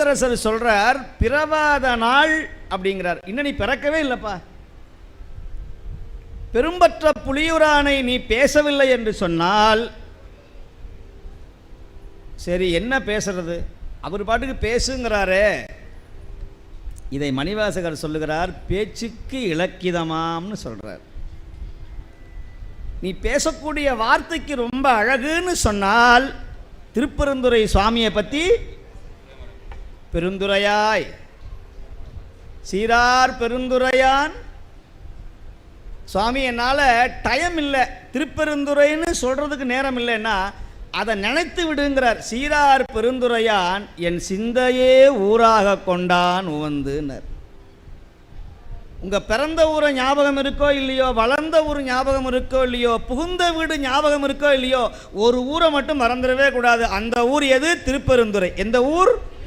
அரசர் சொல்றார் பிறவாத நாள் அப்படிங்கிறார். இன்னும் நீ பிறக்கவே இல்லப்பா. பெரும்பற்ற புலியுரானை நீ பேசவில்லை என்று சொன்னால் சரி என்ன பேசுறது? அவர் பாட்டுக்கு பேசுங்கிறாரே. இதை மணிவாசகர் சொல்லுகிறார் பேச்சுக்கு இலக்கிதமாம்னு சொல்றார். நீ பேசக்கூடிய வார்த்தைக்கு ரொம்ப அழகுன்னு சொன்னால் திருப்பெருந்துறை சுவாமியை பற்றி பெருந்துரையாய். சீரார் பெருந்துரையான். சுவாமி என்னால் டைம் இல்லை. திருப்பெருந்துறைன்னு சொல்கிறதுக்கு நேரம் இல்லைன்னா அதை நினைத்து விடுங்கிறார். சீரார் பெருந்துரையான் என் சிந்தையே ஊராக கொண்டான் உவந்துனர். உங்கள் பிறந்த ஊரை ஞாபகம் இருக்கோ இல்லையோ வளர்ந்த ஊர் ஞாபகம் இருக்கோ இல்லையோ புகுந்த வீடு ஞாபகம் இருக்கோ இல்லையோ ஒரு ஊரை மட்டும் மறந்துடவே கூடாது. அந்த ஊர் எது? திருப்பெருந்துறை. எந்த ஊர்?